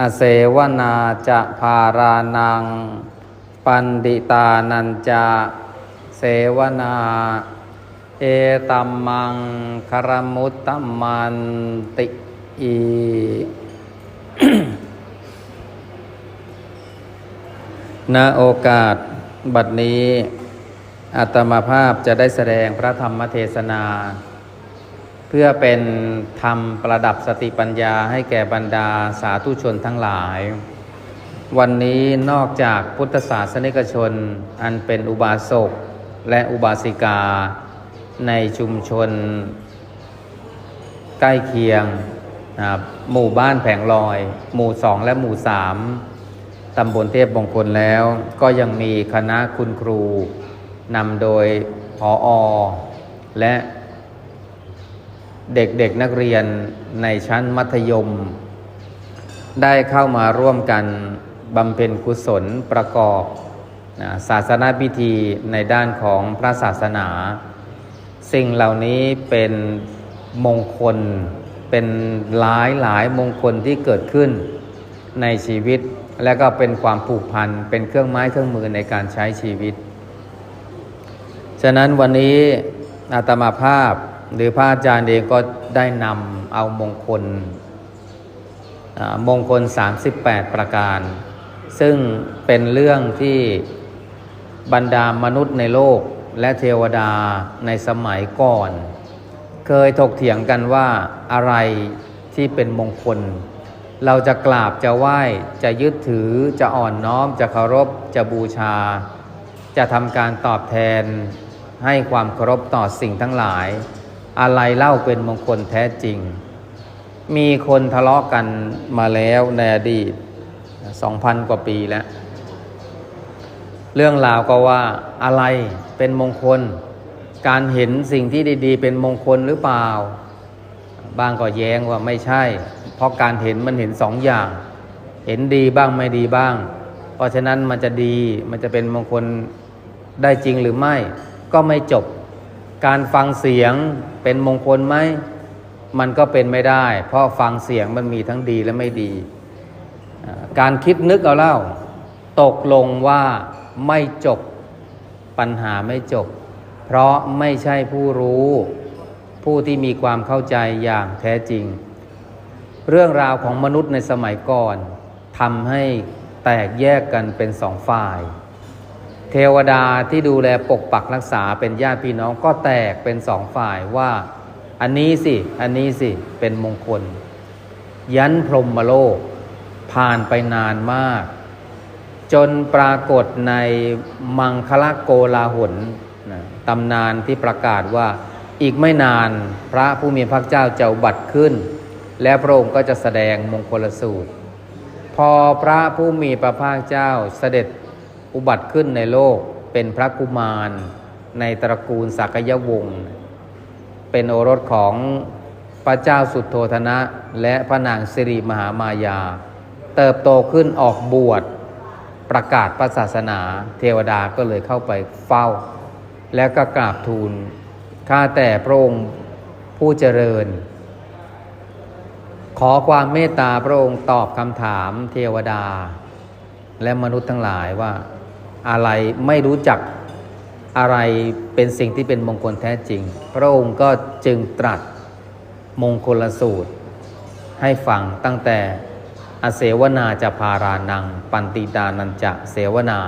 อเสวนาจะพารานัง ปันดิตานันจะเสวนา เอตัมมังคารมุตตมันติอีณโอกาสบัดนี้อาตมาภาพจะได้แสดงพระธรรมเทศนา พื่อเป็นธรรมประดับสติปัญญาให้แก่บรรดาสาธุชนทั้งหลาย วันนี้นอกจากพุทธศาสนิกชน อันเป็นอุบาสกและอุบาสิกา ในชุมชน ใกล้เคียงนะหมู่บ้านแผงลอย หมู่สองและหมู่สามตำบลเทพมงคลแล้ว ก็ยังมีคณะคุณครูนำโดยพออและ เด็กๆนักเรียนในชั้นมัธยม ได้เข้ามาร่วมกันบำเพ็ญกุศลประกอบนะศาสนาพิธีในด้านของพระศาสนา สิ่งเหล่านี้เป็นมงคลเป็นหลายหลายมงคลที่เกิดขึ้นในชีวิต และก็เป็นความผูกพันเป็นเครื่องไม้เครื่องมือในการใช้ชีวิต ฉะนั้นวันนี้อาตมาภาพ หรือพระอาจารย์เองก็ได้นำเอามงคลอ่ามงคล 38 ประการ ซึ่งเป็นเรื่องที่บรรดามนุษย์ในโลกและเทวดาในสมัยก่อน เคยถกเถียงกันว่าอะไรที่เป็นมงคล เราจะกราบจะไหว้จะยึดถือจะอ่อนน้อมจะเคารพจะบูชา จะทำการตอบแทนให้ความเคารพต่อสิ่งทั้งหลาย อะไรเล่าเป็นมงคลแท้จริง มีคนทะเลาะกันมาแล้วในอดีต2,000กว่าปีแล้ว เรื่องราวก็ว่าอะไรเป็นมงคล การเห็นสิ่งที่ดี ๆ เป็นมงคลหรือเปล่า บางก็แย้งว่าไม่ใช่ เพราะการเห็นมันเห็นสองอย่าง เห็นดีบ้างไม่ดีบ้าง เพราะฉะนั้นมันจะดีมันจะเป็นมงคลได้จริงหรือไม่ ก็ไม่จบ การฟังเสียงเป็นมงคลไหม มันก็เป็นไม่ได้ เพราะฟังเสียงมันมีทั้งดีและไม่ดี การคิดนึกเอาเล่า ตกลงว่าไม่จบปัญหาไม่จบ เพราะไม่ใช่ผู้รู้ ผู้ที่มีความเข้าใจอย่างแท้จริง เรื่องราวของมนุษย์ในสมัยก่อนทำให้แตกแยกกันเป็นสองฝ่าย เทวดาที่ดูแลปกปักรักษาเป็นญาติพี่น้องก็แตกเป็นสองฝ่ายว่า อันนี้สิ อันนี้สิเป็นมงคล ยันพรหมโลก ผ่านไปนานมาก จนปรากฏในมังคละโกลาหนนะตำนานที่ประกาศว่าอีกไม่นานพระผู้มีพระเจ้าจะบัตขึ้น และพระองค์ก็จะแสดงมงคลสูตร พอพระผู้มีพระภาคเจ้าเสด็จ อุบัติขึ้นในโลกเป็นพระกุมาร ในตระกูลสักยวงศ์เป็นโอรสของพระเจ้าสุดโทธนะ และพระนางสิริมหามายา เติบโตขึ้นออกบวชประกาศพระศาสนาเทวดาก็เลยเข้าไปเฝ้า แล้วก็กราบทูลข้าแต่พระองค์ผู้เจริญ ขอความเมตตาพระองค์ตอบคำถามเทวดา และมนุษย์ทั้งหลายว่า อะไรไม่รู้จักอะไรเป็นสิ่งที่เป็นมงคลแท้จริง พระองค์ก็จึงตรัสมงคลสูตร ให้ฟังตั้งแต่อเสวนาจะพารานัง ปันติตานันจะเสวนา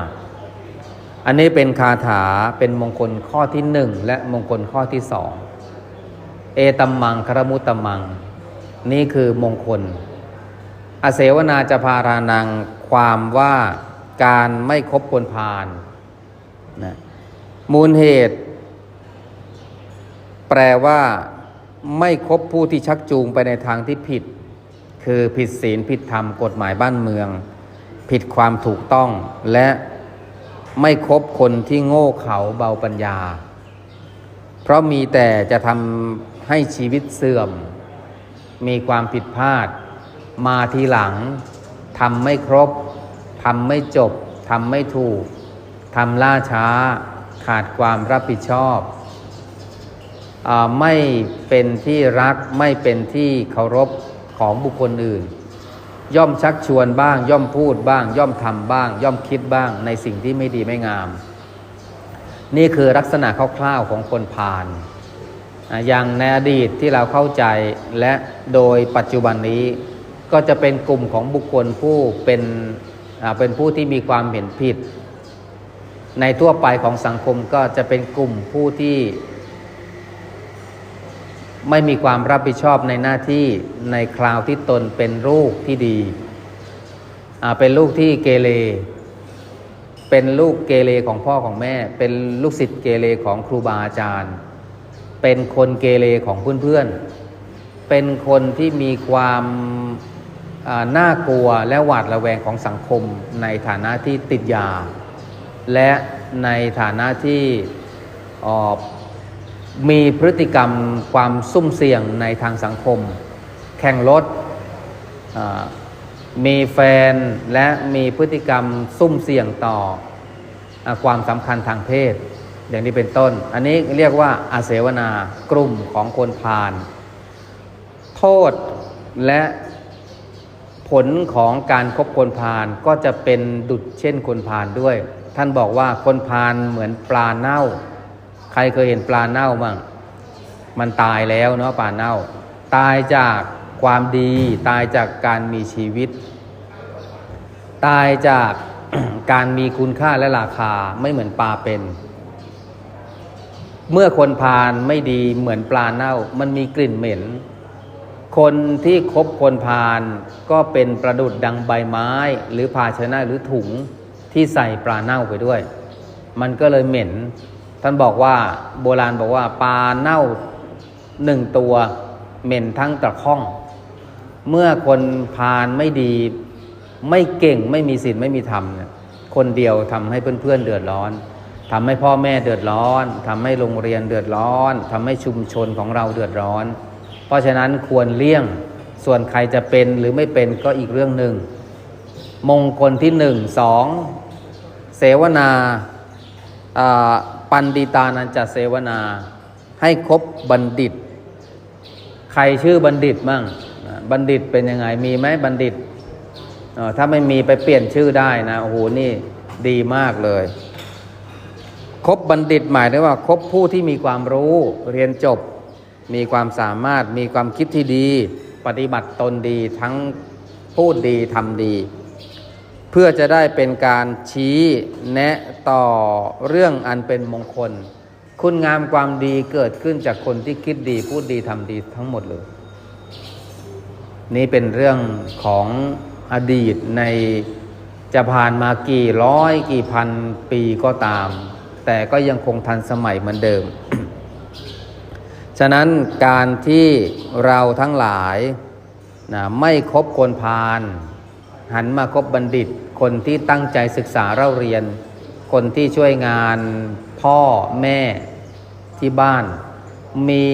อันนี้เป็นคาถาเป็นมงคลข้อที่หนึ่งและมงคลข้อที่สองเอตัมมังคารมุตตมัง นี่คือมงคล อเสวนาจะพารานังความว่า การไม่คบคนพาลนะมูลเหตุ แปลว่าไม่คบผู้ที่ชักจูงไปในทางที่ผิด คือผิดศีลผิดธรรมกฎหมายบ้านเมือง ผิดความถูกต้อง และไม่คบคนที่โง่เขาเบาปัญญา เพราะมีแต่จะทำให้ชีวิตเสื่อม มีความผิดพลาด มาทีหลังทำไม่ครบ ทำไม่จบทำไม่ถูกทำล่าช้า ขาดความรับผิดชอบอไม่เป็นที่รักไม่เป็นที่เคารพของบุคคลอื่น ย่อมชักชวนบ้าง ย่อมพูดบ้าง ย่อมทำบ้าง ย่อมคิดบ้างในสิ่งที่ไม่ดีไม่งาม นี่คือลักษณะคร่าวๆของคนพาลอย่างในอดีตที่เราเข้าใจและโดยปัจจุบันนี้ก็จะเป็นกลุ่มของบุคคลผู้เป็น เป็นผู้ที่มีความเห็นผิด ในทั่วไปของสังคมก็จะเป็นกลุ่มผู้ที่ ไม่มีความรับผิดชอบในหน้าที่ในคราวที่ตนเป็นลูกที่ดี เป็นลูกที่เกเร เป็นลูกเกเรของพ่อของแม่ เป็นลูกศิษย์เกเรของครูบาอาจารย์ เป็นคนเกเรของเพื่อนๆ เป็นคนที่มีความ น่ากลัวและหวาดระแวงของสังคมในฐานะที่ติดยา และในฐานะที่มีพฤติกรรมความซุ่มเสี่ยงในทางสังคม แข่งรถมีแฟนและมีพฤติกรรมซุ่มเสี่ยงต่ออความสำคัญทางเพศ อย่างนี้เป็นต้น อันนี้เรียกว่าอาเสวนากลุ่มของคนพาลโทษและ ผลของการคบคนพาลก็จะเป็นดุจเช่นคนพาลด้วย ท่านบอกว่าคนพาลเหมือนปลาเน่า ใครเคยเห็นปลาเน่าบ้างมันตายแล้วเนาะปลาเน่า ตายจากความดีตายจากการมีชีวิต ตายจากการมีคุณค่าและราคาไม่เหมือนปลาเป็น เมื่อคนพาลไม่ดีเหมือนปลาเน่า มันมีกลิ่นเหม็น คนที่คบคนพาลก็เป็นประดุดดังใบไม้ หรือภาชนะหรือถุงที่ใส่ปลาเน่าไปด้วย มันก็เลยเหม็น ท่านบอกว่าโบราณบอกว่าปลาเน่าหนึ่งตัวเหม็นทั้งตะข้อง เมื่อคนพาลไม่ดีไม่เก่งไม่มีศีลไม่มีธรรมเนี่ยคนเดียวทำให้เพื่อนๆเดือดร้อนทำให้พ่อแม่เดือดร้อนทำให้โรงเรียนเดือดร้อนทำให้ชุมชนของเราเดือดร้อน เพราะฉะนั้นควรเลี่ยงส่วนใครจะเป็นหรือไม่เป็นก็อีกเรื่องหนึ่ง มงคลที่หนึ่งสองเสวนาปันดิตานันจะเสวนาให้ครบบัณฑิต ใครชื่อบัณฑิตมั่ง บัณฑิตเป็นยังไงมีไหมบัณฑิต ถ้าไม่มีไปเปลี่ยนชื่อได้นะโอ้โหนี่ดีมากเลยครบบัณฑิตหมายถึงว่าครบผู้ที่มีความรู้เรียนจบ มีความสามารถมีความคิดที่ดี ปฏิบัติตนดีทั้งพูดดีทำดี เพื่อจะได้เป็นการชี้แนะต่อเรื่องอันเป็นมงคล คุณงามความดีเกิดขึ้นจากคนที่คิดดี พูดดีทำดีทั้งหมดเลย นี่เป็นเรื่องของอดีตในจะผ่านมากี่ร้อยกี่พันปีก็ตาม แต่ก็ยังคงทันสมัยเหมือนเดิม ฉะนั้นการที่เราทั้งหลายนะไม่คบคนพาลหันมาคบบัณฑิต คนที่ตั้งใจศึกษาเล่าเรียน คนที่ช่วยงานพ่อแม่ที่บ้าน มี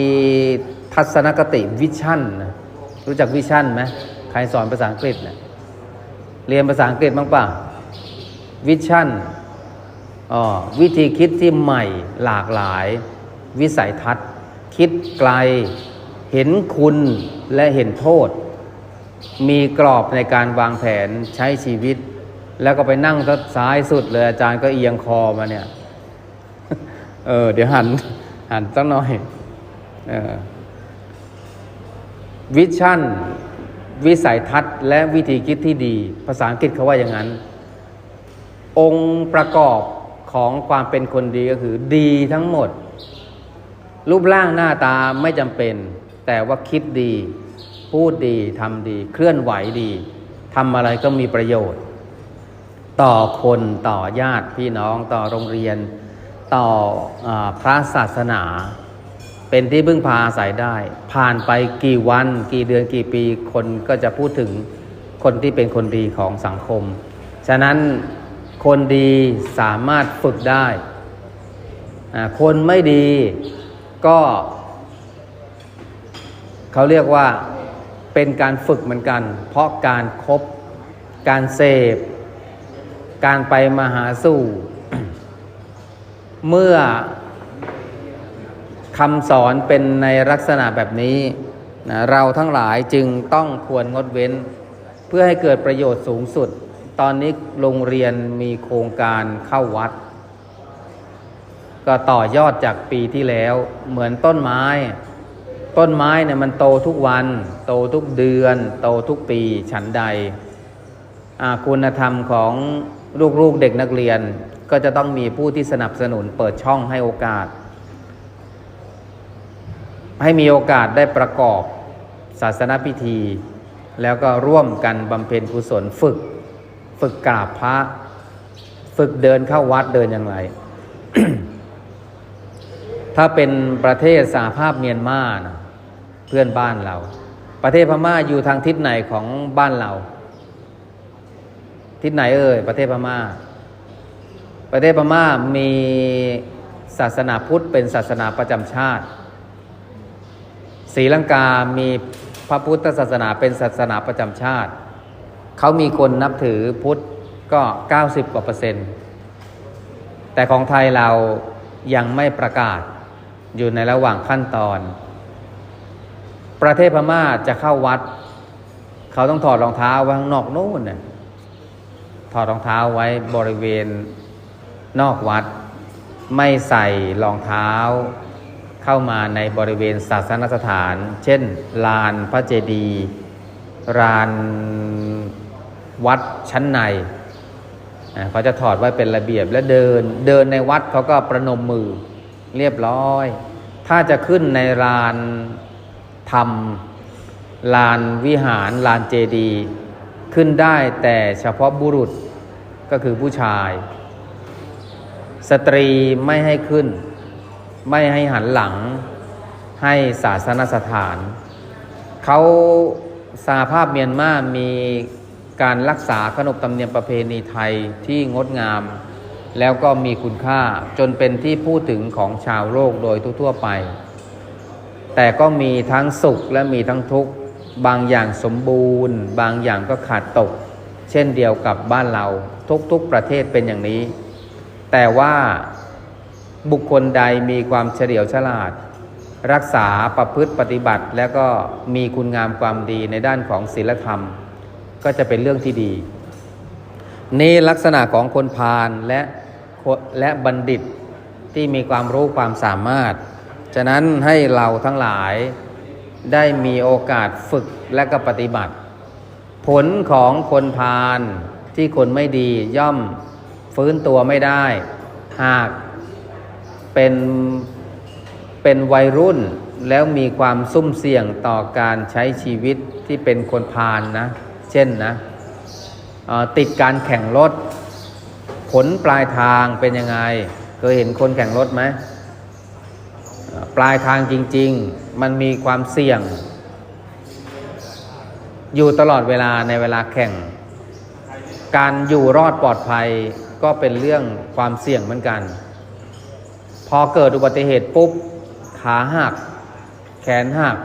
ทัศนคติวิชั่นนะรู้จักวิชั่นไหมใครสอนภาษาอังกฤษเนะี่ยเรียนภาษาอังกฤษบ้างป่าวิชั่นอ๋อวิธีคิดที่ใหม่หลากหลาย วิสัยทัศน์ ไกล เห็นคุณและเห็นโทษ มีกรอบในการวางแผนใช้ชีวิต แล้วก็ไปนั่งทซ้ายสุดเลยอาจารย์ก็เอียงคอมาเนี่ย เออ เดี๋ยวหัน หันสักหน่อยออวิชั่น วิสัยทัศน์ และวิธีคิดที่ดี ภาษาอังกฤษเขาว่าอย่างนั้น องค์ประกอบของความเป็นคนดีก็คือดีทั้งหมด รูปร่างหน้าตาไม่จำเป็น แต่ว่าคิดดี พูดดีทำดี เคลื่อนไหวดีทำอะไรก็มีประโยชน์ ต่อคนต่อญาติพี่น้องต่อโรงเรียน ต่ออพระศาสนา เป็นที่พึ่งพาอาศัยได้ ผ่านไปกี่วันกี่เดือนกี่ปี คนก็จะพูดถึงคนที่เป็นคนดีของสังคม ฉะนั้นคนดีสามารถฝึกได้ คนไม่ดี ก็เขาเรียกว่าเป็นการฝึกเหมือนกัน เพราะการครบการเสพ การไปมาหาสู่ เมื่อคำสอนเป็นในลักษณะแบบนี้นะเราทั้งหลายจึงต้องควรงดเว้น เพื่อให้เกิดประโยชน์สูงสุด ตอนนี้โรงเรียนมีโครงการเข้าวัด ก็ต่อยอดจากปีที่แล้ว เหมือนต้นไม้ ต้นไม้เนี่ยมันโตทุกวัน โตทุกเดือน โตทุกปีฉันใดคุณธรรมของลูกๆเด็กนักเรียน ก็จะต้องมีผู้ที่สนับสนุนเปิดช่องให้โอกาส ให้มีโอกาสได้ประกอบศาสนพิธี แล้วก็ร่วมกันบำเพ็ญกุศลฝึก ฝึกกราบพระ ฝึกเดินเข้าวัดเดินอย่างไร ถ้าเป็นประเทศสหภาพเมียนมานะเพื่อนบ้านเรา ประเทศพม่าอยู่ทางทิศไหนของบ้านเรา ทิศไหนเอ่ยประเทศพม่า ประเทศพม่ามีศาสนาพุทธเป็นศาสนาประจำชาติศรีลังกามีพระพุทธศาสนาเป็นศาสนาประจำชาติ เขามีคนนับถือพุทธก็ 90กว่าเปอร์เซ็นต์แต่ของไทยเรายังไม่ประกาศ อยู่ในระหว่างขั้นตอน ประเทศพม่าจะเข้าวัด เขาต้องถอดรองเท้าไว้ข้างนอกนู่นน่ะถอดรองเท้าไว้บริเวณนอกวัด ไม่ใส่รองเท้า เข้ามาในบริเวณศาสนสถาน เช่น ลานพระเจดีย์ลานวัดชั้นในเขาจะถอดไว้เป็นระเบียบและเดิน เดินในวัดเขาก็ประนมมือ เรียบร้อย ถ้าจะขึ้นในลานธรรม ลานวิหาร ลานเจดี ขึ้นได้แต่เฉพาะบุรุษก็คือผู้ชาย สตรีไม่ให้ขึ้น ไม่ให้หันหลัง ให้ศาสนสถาน เขาสาภาพเมียนมามีการรักษาขนบธรรมเนียมประเพณีไทยที่งดงาม แล้วก็มีคุณค่าจนเป็นที่พูดถึงของชาวโลกโดยทั่วไป แต่ก็มีทั้งสุขและมีทั้งทุกข์บางอย่างสมบูรณ์ บางอย่างก็ขาดตก เช่นเดียวกับบ้านเราทุกๆประเทศเป็นอย่างนี้ แต่ว่าบุคคลใดมีความเฉลียวฉลาด รักษาประพฤติปฏิบัติ แล้วก็มีคุณงามความดีในด้านของศีลธรรม ก็จะเป็นเรื่องที่ดีนี่ลักษณะของคนพาลและ และบัณฑิตที่มีความรู้ความสามารถ ฉะนั้นให้เราทั้งหลายได้มีโอกาสฝึกและก็ปฏิบัติ ผลของคนพาลที่คนไม่ดีย่อมฟื้นตัวไม่ได้ หากเป็นเป็นวัยรุ่นแล้วมีความซุ่มเสี่ยงต่อการใช้ชีวิตที่เป็นคนพาลนนะ เช่นนะติดการแข่งรถ ผลปลายทางเป็นยังไง เคยเห็นคนแข่งรถไหมปลายทางจริง ๆ มันมีความเสี่ยง อยู่ตลอดเวลาในเวลาแข่ง การอยู่รอดปลอดภัยก็เป็นเรื่องความเสี่ยงเหมือนกัน พอเกิดอุบัติเหตุปุ๊บ ขาหัก แขนหัก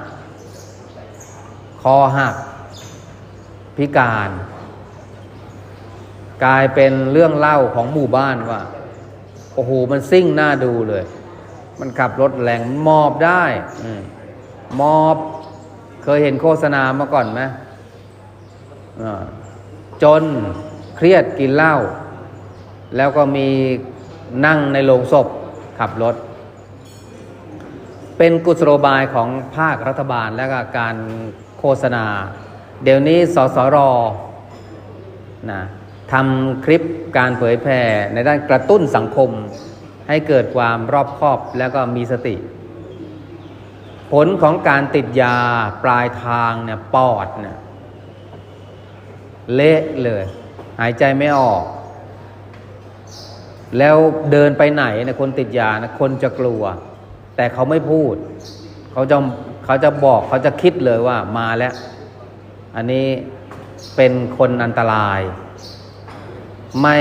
คอหัก พิการ กลายเป็นเรื่องเล่าของหมู่บ้านว่า โอ้โห มันซิ่งหน้าดูเลย มันขับรถแรงมอบได้อมอบ เคยเห็นโฆษณามาก่อนไหมจนเครียดกินเหล้าแล้วก็มีนั่งในโรงศพขับรถ เป็นกุศโลบายของภาครัฐบาลและก็การโฆษณา เดี๋ยวนี้สสรนะ ทำคลิปการเผยแพร่ในด้านกระตุ้นสังคม ให้เกิดความรอบคอบแล้วก็มีสติ ผลของการติดยาปลายทางเนี่ยปอดเนี่ยเละเลย หายใจไม่ออก แล้วเดินไปไหนนะคนติดยานะคนจะกลัว แต่เขาไม่พูด เขาจะเขาจะบอกเขาจะคิดเลยว่ามาแล้ว อันนี้เป็นคนอันตราย ไม่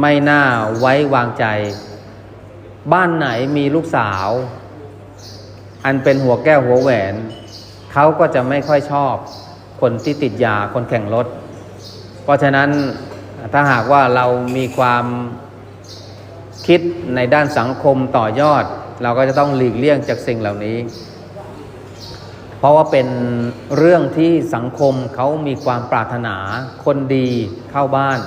ไม่น่าไว้วางใจ บ้านไหนมีลูกสาว อันเป็นหัวแก้วหัวแหวน เขาก็จะไม่ค่อยชอบ คนที่ติดยาคนแข่งรถ เพราะฉะนั้นถ้าหากว่าเรามีความคิดในด้านสังคมต่อยอด เราก็จะต้องหลีกเลี่ยงจากสิ่งเหล่านี้ เพราะว่าเป็นเรื่องที่สังคมเขามีความปรารถนาคนดีเข้าบ้าน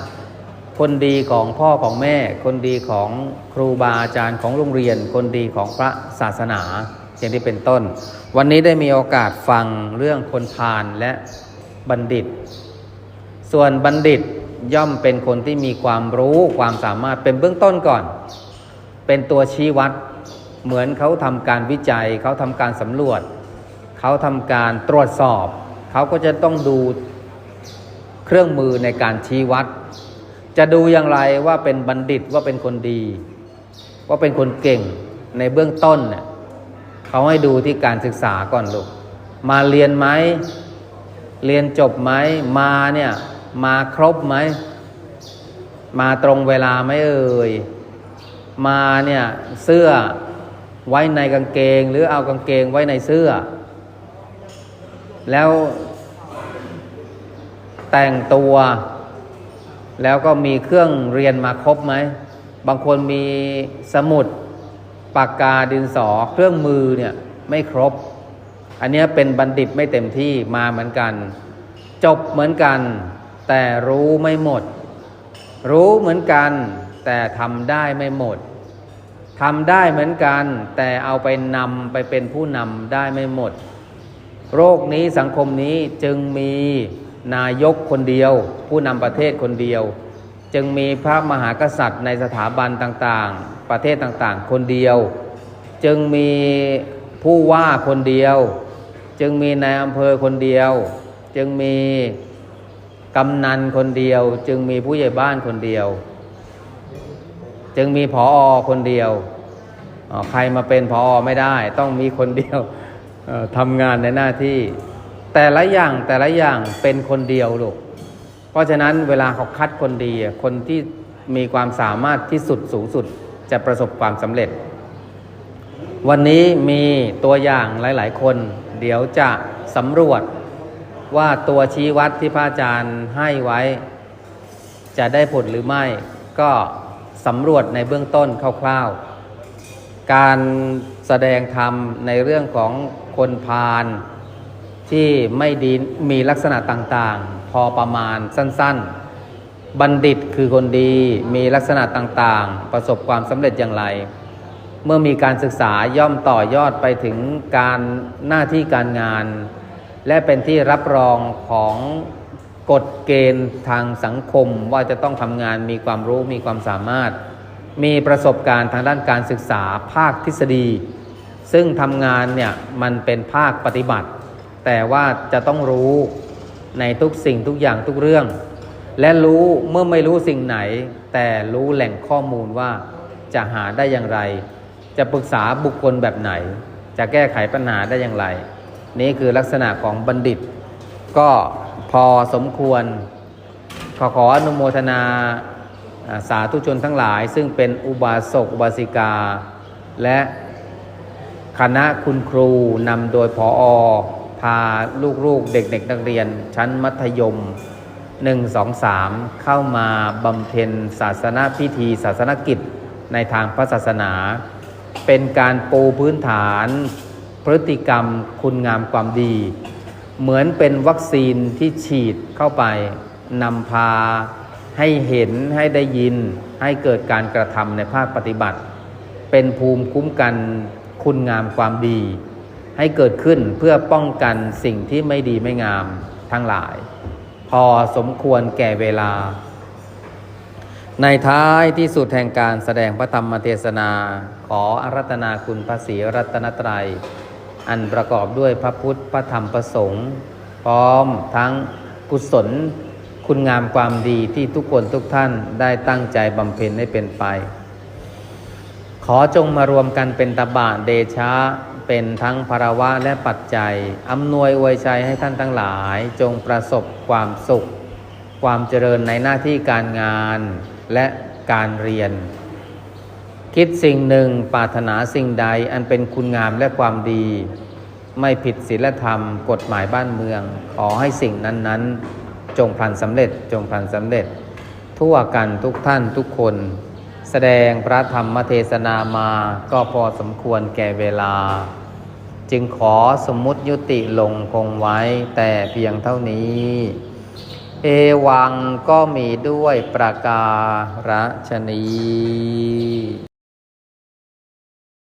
คนดีของพ่อของแม่ คนดีของครูบาอาจารย์ของโรงเรียน คนดีของพระศาสนาอย่างที่เป็นต้น วันนี้ได้มีโอกาสฟังเรื่องคนพาลและบัณฑิต ส่วนบัณฑิตย่อมเป็นคนที่มีความรู้ความสามารถเป็นเบื้องต้นก่อน เป็นตัวชี้วัด เหมือนเขาทำการวิจัย เขาทำการสำรวจ เขาทำการตรวจสอบ เขาก็จะต้องดูเครื่องมือในการชี้วัด จะดูอย่างไรว่าเป็นบัณฑิตว่าเป็นคนดี ว่าเป็นคนเก่งในเบื้องต้นเนี่ยเขาให้ดูที่การศึกษาก่อนลูกมาเรียนไหมเรียนจบไหมมาเนี่ยมาครบไหมมาตรงเวลาไหมเอ่ยมาเนี่ยเสื้อไว้ในกางเกง หรือเอากางเกงไว้ในเสื้อ แล้วแต่งตัว แล้วก็มีเครื่องเรียนมาครบไหม บางคนมีสมุดปากกาดินสอเครื่องมือเนี่ยไม่ครบ อันนี้เป็นบัณฑิตไม่เต็มที่มาเหมือนกัน จบเหมือนกัน แต่รู้ไม่หมด รู้เหมือนกัน แต่ทำได้ไม่หมดทำได้เหมือนกัน แต่เอาไปนำไปเป็นผู้นำได้ไม่หมด โรคนี้สังคมนี้จึงมี นายกคนเดียว ผู้นำประเทศคนเดียว จึงมีพระมหากษัตริย์ในสถาบันต่างๆ ประเทศต่างๆ คนเดียว จึงมีผู้ว่าคนเดียว จึงมีนายอำเภอคนเดียว จึงมีกำนันคนเดียว จึงมีผู้ใหญ่บ้านคนเดียว จึงมีผออคนเดียวใครมาเป็นผออไม่ได้ ต้องมีคนเดียวทำงานในหน้าที่ แต่ละอย่างแต่ละอย่างเป็นคนเดียวลูก เพราะฉะนั้นเวลาเขาคัดคนดี คนที่มีความสามารถที่สุดสูงสุดจะประสบความสำเร็จ วันนี้มีตัวอย่างหลาย ๆ คน เดี๋ยวจะสำรวจว่าตัวชี้วัดที่พระอาจารย์ให้ไว้ จะได้ผลหรือไม่ ก็สำรวจในเบื้องต้นคร่าวๆ การแสดงธรรมในเรื่องของคนพาล ที่ไม่ดีมีลักษณะต่างๆ พอประมาณสั้นๆ บัณฑิตคือคนดีมีลักษณะต่างๆ ประสบความสำเร็จอย่างไร เมื่อมีการศึกษาย่อมต่อยอดไปถึงการหน้าที่การงาน และเป็นที่รับรองของกฎเกณฑ์ทางสังคมว่าจะต้องทำงานมีความรู้มีความสามารถ มีประสบการณ์ทางด้านการศึกษาภาคทฤษฎี ซึ่งทำงานเนี่ยมันเป็นภาคปฏิบัติ แต่ว่าจะต้องรู้ในทุกสิ่งทุกอย่างทุกเรื่อง และรู้เมื่อไม่รู้สิ่งไหน แต่รู้แหล่งข้อมูลว่าจะหาได้อย่างไร จะปรึกษาบุคคลแบบไหน จะแก้ไขปัญหาได้อย่างไร นี่คือลักษณะของบัณฑิต ก็พอสมควร ขอขออนุโมทนาสาธุชนทั้งหลาย ซึ่งเป็นอุบาสกอุบาสิกา และคณะคุณครูนำโดยพออ พาลูกๆเด็กๆนักเรียน ชั้นมัธยม 1 2 3 เข้ามาบำเพ็ญศาสนาพิธี ศาสนกิจในทางพระศาสนา เป็นการปูพื้นฐานพฤติกรรมคุณงามความดี เหมือนเป็นวัคซีนที่ฉีดเข้าไปนำพาให้เห็นให้ได้ยินให้เกิดการกระทำในภาคปฏิบัติ เป็นภูมิคุ้มกันคุณงามความดี ให้เกิดขึ้นเพื่อป้องกันสิ่งที่ไม่ดีไม่งามทั้งหลาย พอสมควรแก่เวลา ในท้ายที่สุดแห่งการแสดงพระธรรมเทศนา ขออารัตนาคุณพระศรีรัตนตรัย อันประกอบด้วยพระพุทธพระธรรมพระสงฆ์พร้อมทั้งกุศล คุณงามความดีที่ทุกคนทุกท่านได้ตั้งใจบำเพ็ญให้เป็นไป ขอจงมารวมกันเป็นตบะเดชะ เป็นทั้งภารวะและปัจจัยอำนวยอวยชัยให้ท่านทั้งหลาย จงประสบความสุข ความเจริญในหน้าที่การงานและการเรียน คิดสิ่งหนึ่งปรารถนาสิ่งใดอันเป็นคุณงามและความดี ไม่ผิดศีลธรรมกฎหมายบ้านเมือง ขอให้สิ่งนั้นๆ จงพลันสำเร็จจงพลันสำเร็จ ทั่วกันทุกท่านทุกคน แสดงพระธรรมเทศนามาก็พอสมควรแก่เวลา จึงขอสมมุติยุติลงคงไว้แต่เพียงเท่านี้ เอวังก็มีด้วยประการฉนี้